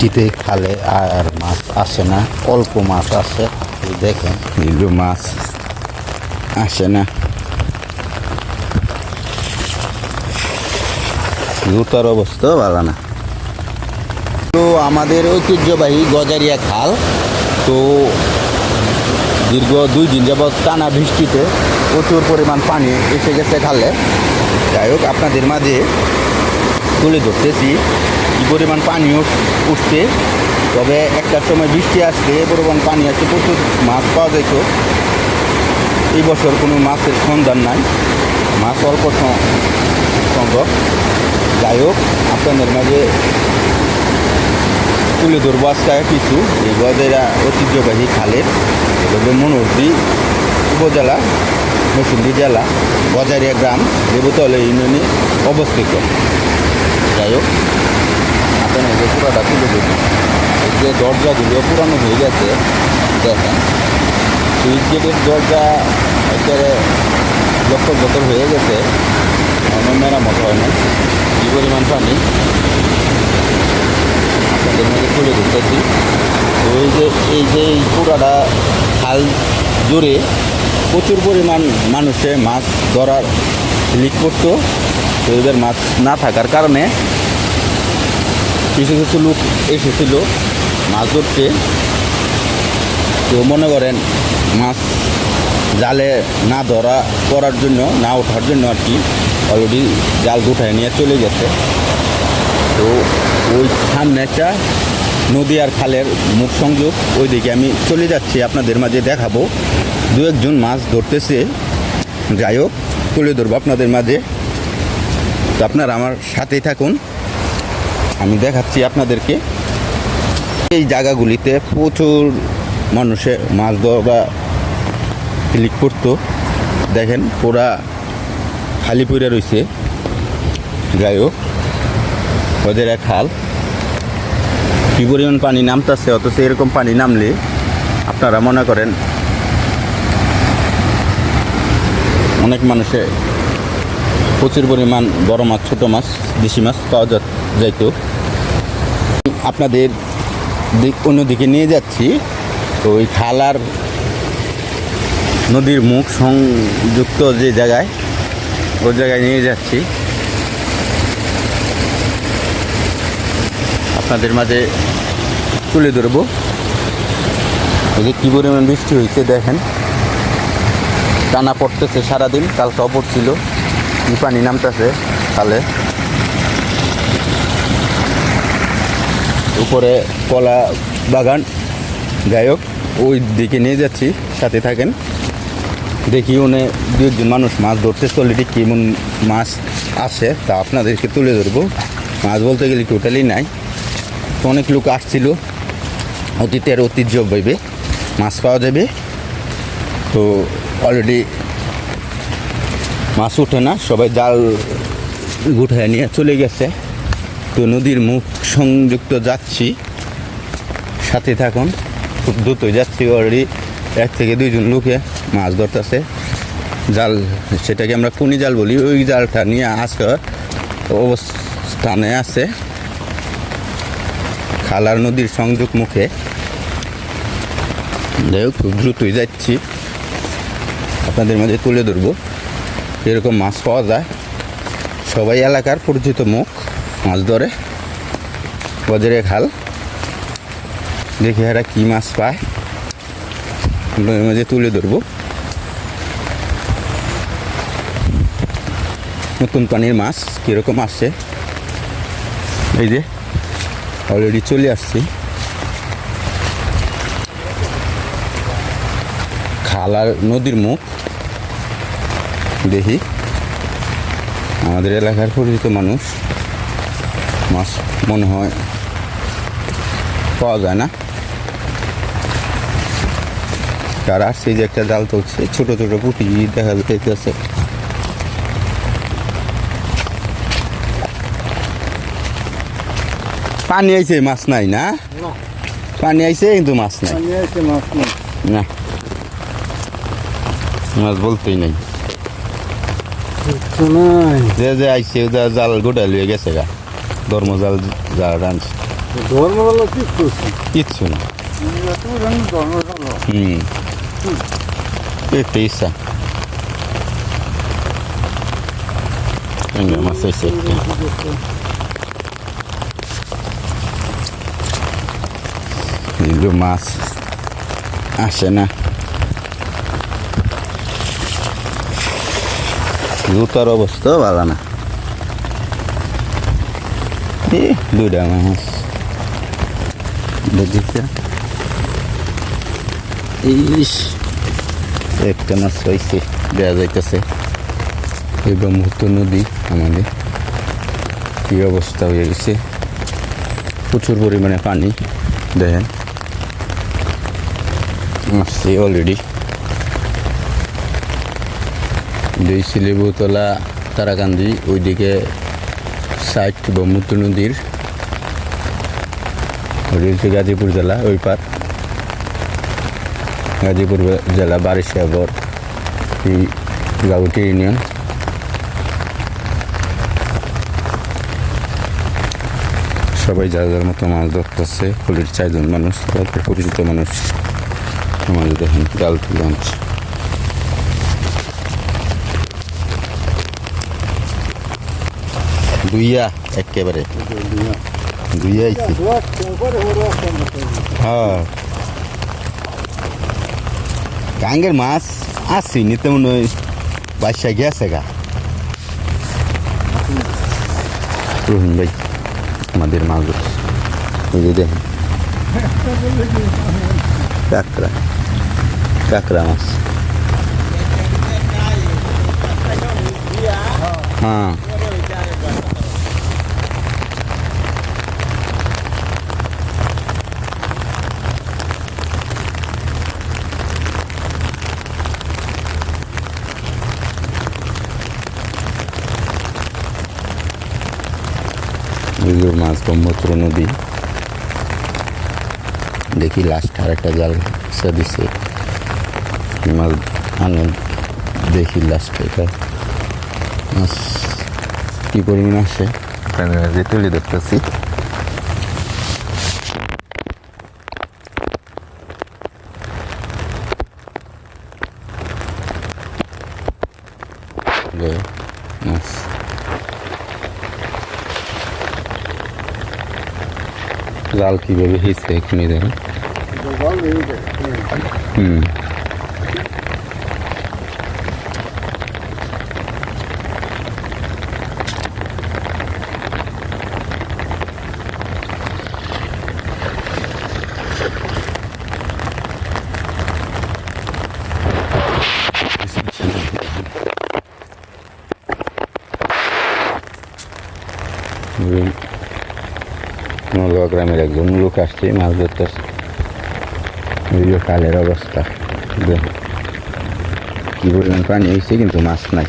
বৃষ্টিতে খালে আর মাছ আসে না অল্প মাছ আসে দেখেন। এগুলো মাছ আসে না। জুতার অবস্থা ভালো না। তো আমাদের ঐতিহ্যবাহী গজারিয়া খাল তো দীর্ঘ দুই দিন যাবৎ টানা বৃষ্টিতে প্রচুর পরিমাণ পানি এসে গেছে খালে। যাই হোক আপনাদের মাঝে তুলে ধরতেছি। কি পরিমাণ পানি উঠছে? তবে একটার সময় বৃষ্টি আসলে এ পরিমাণ পানি আসছে প্রচুর মাছ পাওয়া যেত এই বছর কোনো মাছের সন্ধান নাই। মাছ অল্প সংখ্যক। যাই হোক, আপনাদের মাঝে তুলে ধরবো আজকে কিছু। এই গজেরা ঐতিহ্যবাহী খালের এটা মনোহরদি উপজেলা নরসিংদী জেলা গজারিয়া গ্রাম, দেবতলা ইউনিয়নে অবস্থিত। যাই হোক আপনার যে পুরাটা তুলে ধরবো এই যে দরজাগুলো পুরানো হয়ে গেছে, দেখেন। সুইচ গেটের দরজা একেবারে লক্ষ বছর হয়ে গেছে এখনও মেরামত হয় না কি পরিমাণ পানি? আপনাদের মধ্যে তুলে ধরতেছি। তো এই যে এই যে এই পুরাটা খাল জুড়ে প্রচুর পরিমাণ মানুষে মাছ ধরার লিক করতো। তো এদের মাছ না থাকার কারণে কিছু কিছু লোক এসেছিল মাছ ধরতে। তো মনে করেন মাছ জালে না ধরা করার জন্য, না ওঠার জন্য আর কি অলরেডি জাল গুঠায় নিয়ে চলে গেছে। তো ওই সামনে একটা নদী আর খালের মুখ সংযোগ, ওইদিকে আমি চলে যাচ্ছি, আপনাদের মাঝে দেখাবো। দু একজন মাছ ধরতেছে। যাই হোক, তুলে ধরবো আপনাদের মাঝে। তো আপনারা আমার সাথেই থাকুন। আমি দেখাচ্ছি আপনাদেরকে। এই জায়গাগুলিতে প্রচুর মানুষে মাছ ধরা ক্লিক করতো। দেখেন, পুরা খালি পড়ে রয়েছে যাই হোক, ওদের এক খাল কি পরিমাণ পানি নামতেছে, অথচ এরকম পানি নামলে আপনারা মনে করেন অনেক মানুষে প্রচুর পরিমাণ বড় মাছ, ছোট মাছ, দেশি মাছ পাওয়া যাইতো। আপনাদের দিক অন্যদিকে নিয়ে যাচ্ছি। তো ওই খাল আর নদীর মুখ সংযুক্ত যে জায়গায়, ওই জায়গায় নিয়ে যাচ্ছি। আপনাদের মাঝে তুলে ধরবো। ওই যে কী পরিমাণ বৃষ্টি হয়েছে দেখেন। টানা পড়তেছে সারাদিন, কালকে পড়ছিল কি পানি নামতেছে খালে উপরে কলা বাগান যাই হোক ওই দিকে নিয়ে যাচ্ছি সাথে থাকেন দেখি উনি দু একজন মানুষ মাছ ধরতেছে অলরেডি কেমন মাছ আসে তা আপনাদেরকে তুলে ধরবো মাছ বলতে গেলে টোটালি নাই তো অনেক লোক আসছিল অতীতের ঐতিহ্য ভেবে মাছ পাওয়া যাবে তো অলরেডি মাছ ওঠে না, সবাই জাল গুঠায় নিয়ে চলে গেছে। তো নদীর মুখ সংযুক্ত যাচ্ছি, সাথে থাকুন, খুব দ্রুতই যাচ্ছি অলরেডি এক থেকে দুইজন লোকে মাছ ধরতেছে। জাল, সেটাকে আমরা কুনি জাল বলি, ওই জালটা নিয়ে আসে অবস্থানে আছে। খালার নদীর সংযোগ মুখে। যাই হোক, খুব দ্রুতই যাচ্ছি। আপনাদের মাঝে তুলে ধরবো। এরকম মাছ পাওয়া যায়। সবাই এলাকার পরিচিত মুখ, মাছ ধরে। বজরে খাল। দেখি এরা কী মাছ পায়। মাঝে তুলে ধরবো। নতুন পানির মাছ কীরকম আসছে? এই যে অলরেডি চলে আসছি। খালার নদীর মুখ। দেখি আমাদের এলাকার পরিচিত মানুষ। মাছ মনে হয় পাওয়া যায় না। তার আসছে যে একটা জাল তুলছে ছোট ছোট পুঁটি দেখা যাইতেছে। পানি আইছে মাছ নাই না? পানি আইছে কিন্তু মাছ নাই। না। মাছ বলতেই নাই। যে যে আইছে ওটা জাল গোটা লিয়ে গেছে গা। ধর্ম জাল জাল রাঁধছে ধর্ম হলো কিচ্ছু না। হুম। একটা ইচ্ছা। মাছ হয়েছে একটা। মাছ আসে না। জুতার অবস্থা ভালো না। দুইটা মাছ। দেখছে ইস, একটা মাছ হয়েছে দেওয়া যাইতেছে। এই ব্রহ্মপুত্র নদী আমাদের। কি অবস্থা হয়ে গেছে। প্রচুর পরিমাণে পানি, দেখেন। আসছে অলরেডি দুই শিলিবুতলা তারাকান্দি ওইদিকে সাইড ব্রহ্মপুত্র নদীর ওই হচ্ছে গাজীপুর জেলা, ওই পার। গাজীপুর জেলা বারিশাগর এই গাউটি ইউনিয়ন। সবাই যার যার মতো মাছ ধরতেছে, পুলিশ চারজন মানুষ পরিচিত মানুষ আমাদের দেখেন জাল তুলে দুইয়া, একেবারে। দুইয়া আইছি। হ্যাঁ। গাঙ্গের মাছ আসছি নিতে মনে হয় বাসা গেছে গা। রহিম ভাই, আমাদের মাছ ধরছে। এই যে দেখেন। কাঁকড়া। কাঁকড়া মাছ। হ্যাঁ এগুলোর মাছ ব্রহ্মপুত্র নদী। দেখি লাস্ট আর একটা জাল দিছে। মাছ আনে দেখি লাস্ট এটা। মাছ কি পরিমাণ আসে? দিয়ে তুলে দেখতেছি। যে মাছ। জাল কীভাবে হয়েছে এখানে দেখেন। হুম। নলগা গ্রামের একজন লোক আসছে, মাছ ধরতেছে। এই কালের অবস্থা। কি পরিমাণ পানি হয়েছে কিন্তু মাছ নাই।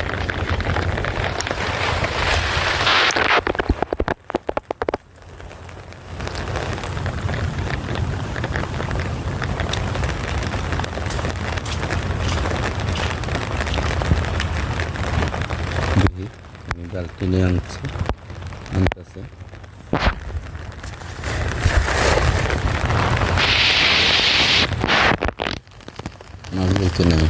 নিয়ে আনছি, আনতেছে। নেই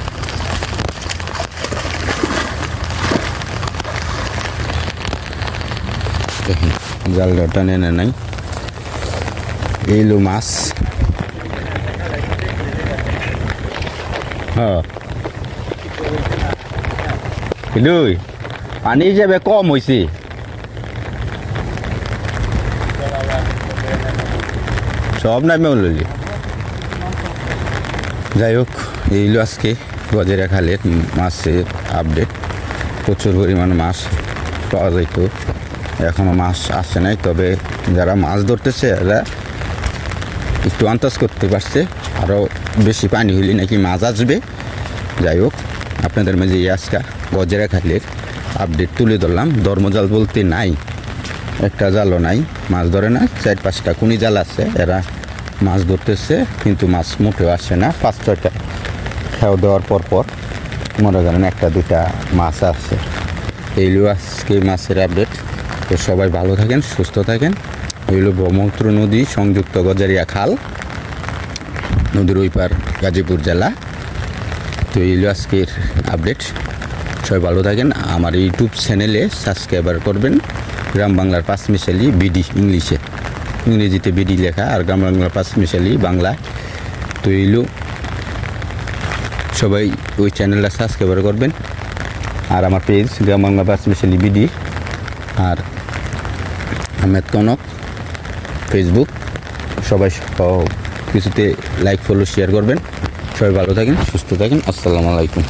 দেখেন জালটা টানে না নাই এইলো মাছ হ্যাঁ পানি যাবে কম হয়েছে সব নামে লইলি যাই হোক এইগুলো আজকে গজেরা খালের মাছের আপডেট প্রচুর পরিমাণ মাছ পাওয়া যাইত। এখনও মাছ আসে নাই, তবে যারা মাছ ধরতেছে, এরা একটু আন্দাজ করতে পারছে। আরও বেশি পানি হইলে নাকি মাছ আসবে। যাই হোক, আপনাদের মাঝে এই আজকা গজেরা খালের আপডেট তুলে ধরলাম। ধর্মজাল বলতে নাই, একটা জালও নাই, মাছ ধরে না চার পাঁচটা কুনি জাল আছে। এরা মাছ ধরতেছে, কিন্তু মাছ মোটেও আসে না। পাঁচ, ছয়টা খাওয়া দেওয়ার পর পর মনে করেন একটা দুটা মাছ আসে এইগুলো আজকে মাছের আপডেট তো সবাই ভালো থাকেন, সুস্থ থাকেন। হইল ব্রহ্মপুত্র নদী, সংযুক্ত গজারিয়া খাল, নদীর ওই পার গাজীপুর জেলা। তো এই হলো আজকের আপডেট সবাই ভালো থাকেন। আমার ইউটিউব চ্যানেলে সাবস্ক্রাইবার করবেন। গ্রাম বাংলার পাঁচ মিশালি বিডি ইংলিশে। ইংরেজিতে বিডি লেখা আর গ্রাম বাংলা পাঁচ মিশালি বাংলা। তো এইলো সবাই ওই চ্যানেলটা সাবস্ক্রাইবার করবেন। আর আমার পেজ গ্রাম বাংলা পাঁচ মিশালি বিডি। আর আহমেদ কনক ফেসবুক সবাই কিছুতে লাইক ফলো শেয়ার করবেন। সবাই ভালো থাকেন, সুস্থ থাকেন। আসসালামু আলাইকুম।